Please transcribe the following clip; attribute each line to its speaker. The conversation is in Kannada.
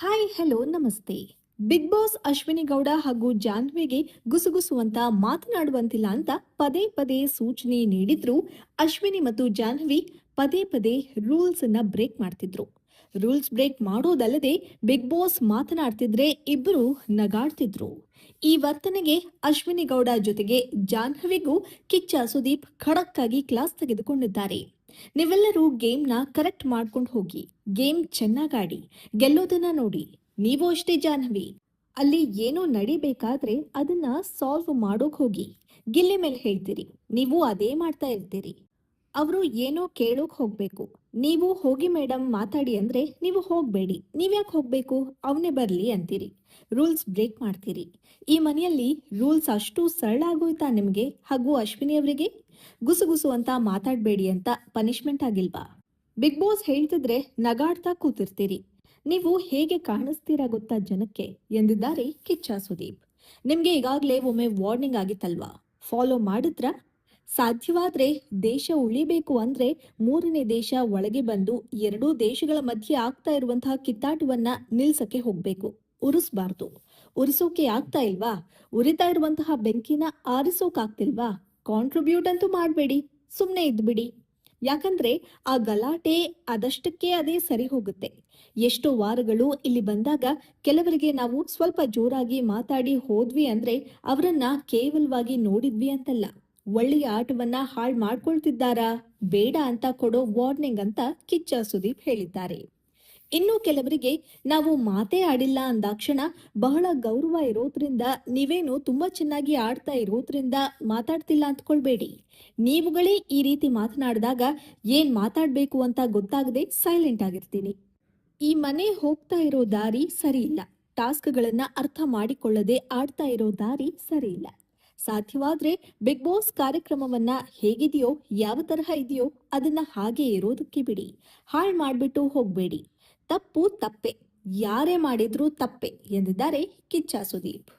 Speaker 1: ಹಾಯ್ ಹಲೋ ನಮಸ್ತೆ. ಬಿಗ್ ಬಾಸ್ ಅಶ್ವಿನಿ ಗೌಡ ಹಾಗೂ ಜಾನ್ವಿಗೆ ಗುಸುಗುಸುವಂತ ಮಾತನಾಡುವಂತಿಲ್ಲ ಅಂತ ಪದೇ ಪದೇ ಸೂಚನೆ ನೀಡಿದ್ರು ಅಶ್ವಿನಿ ಮತ್ತು ಜಾನ್ವಿ ಪದೇ ಪದೇ ರೂಲ್ಸ್ ಅನ್ನ ಬ್ರೇಕ್ ಮಾಡ್ತಿದ್ರು. ರೂಲ್ಸ್ ಬ್ರೇಕ್ ಮಾಡೋದಲ್ಲದೆ ಬಿಗ್ ಬಾಸ್ ಮಾತನಾಡ್ತಿದ್ರೆ ಇಬ್ಬರು ನಗಾಡ್ತಿದ್ರು. ಈ ವರ್ತನೆಗೆ ಅಶ್ವಿನಿ ಗೌಡ ಜೊತೆಗೆ ಜಾಹ್ನವಿಗೂ ಕಿಚ್ಚ ಸುದೀಪ್ ಖಡಕ್ಕಾಗಿ ಕ್ಲಾಸ್ ತೆಗೆದುಕೊಂಡಿದ್ದಾರೆ. ನೀವೆಲ್ಲರೂ ಗೇಮ್ನ ಕರೆಕ್ಟ್ ಮಾಡ್ಕೊಂಡು ಹೋಗಿ, ಗೇಮ್ ಚೆನ್ನಾಗಾಡಿ, ಗೆಲ್ಲೋದನ್ನ ನೋಡಿ, ನೀವು ಅಷ್ಟೇ ಜಾಹ್ನವಿ. ಅಲ್ಲಿ ಏನೋ ನಡಿಬೇಕಾದ್ರೆ ಅದನ್ನ ಸಾಲ್ವ್ ಮಾಡೋಕ್ ಹೋಗಿ, ಗಿಲ್ಲಿ ಮೇಲೆ ಹೇಳ್ತೀರಿ, ನೀವು ಅದೇ ಮಾಡ್ತಾ ಇರ್ತೀರಿ. ಅವರು ಏನೋ ಕೇಳೋಕ್ ಹೋಗ್ಬೇಕು. ನೀವು ಹೋಗಿ ಮೇಡಮ್ ಮಾತಾಡಿ ಅಂದ್ರೆ ನೀವು ಹೋಗ್ಬೇಡಿ. ನೀವ್ಯಾಕೆ ಹೋಗ್ಬೇಕು? ಅವನೇ ಬರ್ಲಿ ಅಂತೀರಿ. ರೂಲ್ಸ್ ಬ್ರೇಕ್ ಮಾಡ್ತೀರಿ. ಈ ಮನೆಯಲ್ಲಿ ರೂಲ್ಸ್ ಅಷ್ಟು ಸರಳ ಆಗೋಯ್ತಾ ನಿಮಗೆ? ಹಾಗೂ ಅಶ್ವಿನಿ ಅವರಿಗೆ? ಗುಸುಗುಸು ಅಂತ ಮಾತಾಡಬೇಡಿ ಅಂತ ಪನಿಷ್ಮೆಂಟ್ ಆಗಿಲ್ವಾ? ಬಿಗ್ ಬಾಸ್ ಹೇಳ್ತಿದ್ರೆ ನಗಾಡ್ತಾ ಕೂತಿರ್ತೀರಿ. ನೀವು ಹೇಗೆ ಕಾಣಿಸ್ತೀರಾ ಗೊತ್ತಾ ಜನಕ್ಕೆ? ಎಂದಿದ್ದಾರೆ ಕಿಚ್ಚ ಸುದೀಪ್. ನಿಮ್ಗೆ ಈಗಾಗಲೇ ಒಮ್ಮೆ ವಾರ್ನಿಂಗ್ ಆಗಿತ್ತಲ್ವಾ? ಫಾಲೋ ಮಾಡಿದ್ರಾ? ಸಾಧ್ಯವಾದ್ರೆ ದೇಶ ಉಳಿಬೇಕು ಅಂದ್ರೆ ಮೂರನೇ ದೇಶ ಒಳಗೆ ಬಂದು ಎರಡೂ ದೇಶಗಳ ಮಧ್ಯೆ ಆಗ್ತಾ ಇರುವಂತಹ ಕಿತ್ತಾಟವನ್ನ ನಿಲ್ಸಕ್ಕೆ ಹೋಗ್ಬೇಕು. ಉರಿಸ್ಬಾರ್ದು. ಉರಿಸೋಕೆ ಆಗ್ತಾ ಇಲ್ವಾ? ಉರಿತಾ ಇರುವಂತಹ ಬೆಂಕಿನ ಆರಿಸೋಕಾಗ್ತಿಲ್ವಾ? ಕಾಂಟ್ರಿಬ್ಯೂಟ್ ಅಂತೂ ಮಾಡಬೇಡಿ. ಸುಮ್ಮನೆ ಇದ್ಬಿಡಿ. ಯಾಕಂದ್ರೆ ಆ ಗಲಾಟೆ ಅದಷ್ಟಕ್ಕೆ ಅದೇ ಸರಿ ಹೋಗುತ್ತೆ. ಎಷ್ಟೋ ವಾರಗಳು ಇಲ್ಲಿ ಬಂದಾಗ ಕೆಲವರಿಗೆ ನಾವು ಸ್ವಲ್ಪ ಜೋರಾಗಿ ಮಾತಾಡಿ ಹೋದ್ವಿ ಅಂದ್ರೆ ಅವರನ್ನ ಕೇವಲವಾಗಿ ನೋಡಿದ್ವಿ ಅಂತಲ್ಲ. ಒಳ್ಳೆಯ ಆಟವನ್ನ ಹಾಳು ಮಾಡ್ಕೊಳ್ತಿದ್ದಾರಾ? ಬೇಡ ಅಂತ ಕೊಡೋ ವಾರ್ನಿಂಗ್ ಅಂತ ಕಿಚ್ಚ ಸುದೀಪ್ ಹೇಳಿದ್ದಾರೆ. ಇನ್ನು ಕೆಲವರಿಗೆ ನಾವು ಮಾತೇ ಆಡಿಲ್ಲ ಅಂದಾಕ್ಷಣ ಬಹಳ ಗೌರವ ಇರೋದ್ರಿಂದ, ನೀವೇನು ತುಂಬಾ ಚೆನ್ನಾಗಿ ಆಡ್ತಾ ಇರೋದ್ರಿಂದ ಮಾತಾಡ್ತಿಲ್ಲ ಅಂದ್ಕೊಳ್ಬೇಡಿ ನೀವುಗಳೇ ಈ ರೀತಿ ಮಾತನಾಡಿದಾಗ ಏನ್ ಮಾತಾಡ್ಬೇಕು ಅಂತ ಗೊತ್ತಾಗದೆ ಸೈಲೆಂಟ್ ಆಗಿರ್ತೀನಿ. ಈ ಮನೆ ಹೋಗ್ತಾ ಇರೋ ದಾರಿ ಸರಿ ಇಲ್ಲ. ಟಾಸ್ಕ್ಗಳನ್ನ ಅರ್ಥ ಮಾಡಿಕೊಳ್ಳದೆ ಆಡ್ತಾ ಇರೋ ದಾರಿ ಸರಿ ಇಲ್ಲ. ಸಾಧ್ಯವಾದ್ರೆ ಬಿಗ್ ಬಾಸ್ ಕಾರ್ಯಕ್ರಮವನ್ನ ಹೇಗಿದೆಯೋ, ಯಾವ ತರಹ ಇದೆಯೋ ಅದನ್ನ ಹಾಗೆ ಇರೋದಕ್ಕೆ ಬಿಡಿ. ಹಾಳು ಮಾಡಿಬಿಟ್ಟು ಹೋಗ್ಬೇಡಿ. ತಪ್ಪು ತಪ್ಪೆ. ಯಾರೇ ಮಾಡಿದ್ರೂ ತಪ್ಪೆ ಎಂದಿದ್ದಾರೆ ಕಿಚ್ಚ ಸುದೀಪ್.